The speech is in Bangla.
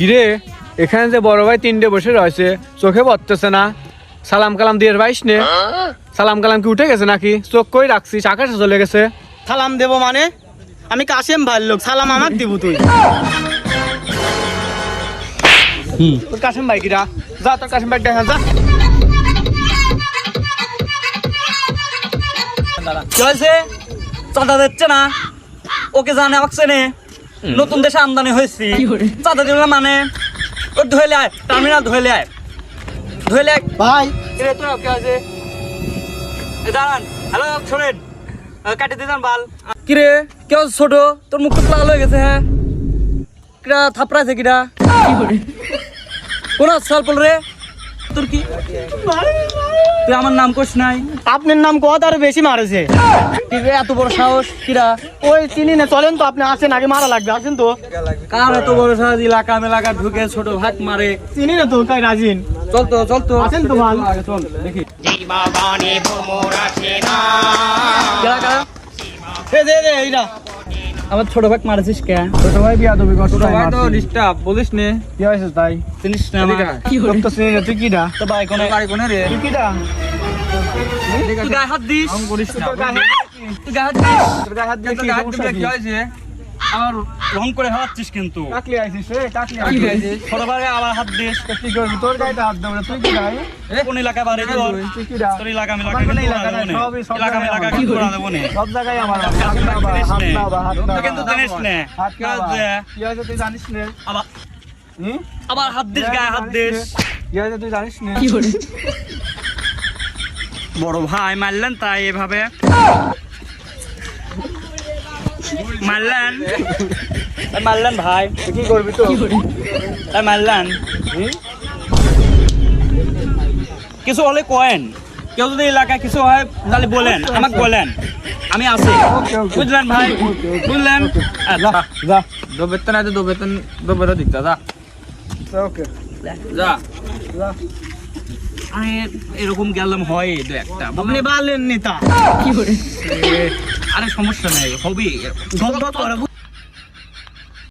কিরে? এখানে যে বড় ভাই তিনটে বসে রয়েছে চোখে পড়তেছে না। সালাম কালাম দিয়ে ভাইস নে। সালাম কালাম কি উঠে গেছে নাকি? চোখ কই রাখছিস? আকাশে চলে গেছে। সালাম দেবো মানে? আমি কাশেম ভাইয়ের লোক সালাম আমাকে দিব তুই। তোর কাশেম ভাই কিরা? যা তোর কাশেম ভাই দেখা যা। হয়েছে? চাঁদা দিচ্ছে না? ওকে জানে আমাকে চেনে। নতুন দেশে আমদানি হয়েছি। চাঁদা দিল মানে? ও ধুয়েলে আয় টার্মিনাল ধুয়েলে আয়। ধুয়েলে আয়। ভাই। কিরে তোরা কি এ দাঁড়ান হ্যালো শোনেন। কাটি দিতাম বাল। কিরে কেউ ছোট? তোর মুখ তো লাল হয়ে গেছে হ্যাঁ? কিরা থাপড়াইছে কিরা? কোন সাল পল রে? তোর কি? তুই আমার নাম কোস নাই। আপনার নাম কত আর বেশি মারেছে? এত বড় সাহস? কিরা ওই চিনি না চলেন তো আপনি আসেন আগে মারা লাগবে আসেন তো। কার এত বড় সাহস? এলাকা মেলাকা ঢুকে ছোট ভাত মারে। চিনি না তো কাই রাজিন? চল তো চল তো। আসেন তো ভালো চল দেখি। কারা, কারা? এ দে দে এইটা আমার ছোট ভাই মারছিস কে? ছোট ভাই বিয়া দবি কষ্ট ছোট ভাই তো ডিস্টার্ব বলিস নে। কি হইছে তাই? চিনিস না আমার। হইছে তো চিনি না, তুই দা তো ভাই কোনে? বাড়ি কোনে রে? তুই কি দা তুই গায়ে হাত দিস। আম করিস না তুই গায়ে হাত দিস। তুই গায়ে হাত দিয়ে তোর কি গায়ে কি? কি আমার রং করে হারাচ্ছিস কিন্তু। কাকলি আইছিস রে কাকলি আইছিস। ভাই আবার হাত দিস। কি করবি? তোর গায়ে হাত দেবো তুই কি গায়ে কোন এলাকা বাড়ি তোর? তোর এলাকা কিন্তু এলাকা করা নাই, সব এলাকা আমার। কিন্তু করা দেবো নে। সব জায়গায় আমার হাত হাত নে? কিন্তু জানিস নে। হাত কি? কি হয়েছে তুই জানিস নে? আবার হুম? আবার হাত দিস গায়ে হাত দিস। কি হয়েছে তুই জানিস নে? বড় ভাই মারলেন তাই এভাবে। মারলেন মারলেন ভাই কি করবি তো? মারলেন কিছু হলে কয়েন। কেউ যদি এলাকায় কিছু হয় তাহলে বলেন আমাকে বলেন। আমি আছি। ওকে। বুঝলেন ভাই? বুঝলেন? আচ্ছা, যা দো বেতন আছে দো বেতন দো বেতন দিতে যা। ওকে। যা। আরে এরকম গেলাম হয় দু একটা। আপনি বালেন নেতা। আরে সমস্যা নাই হবে গল্প করে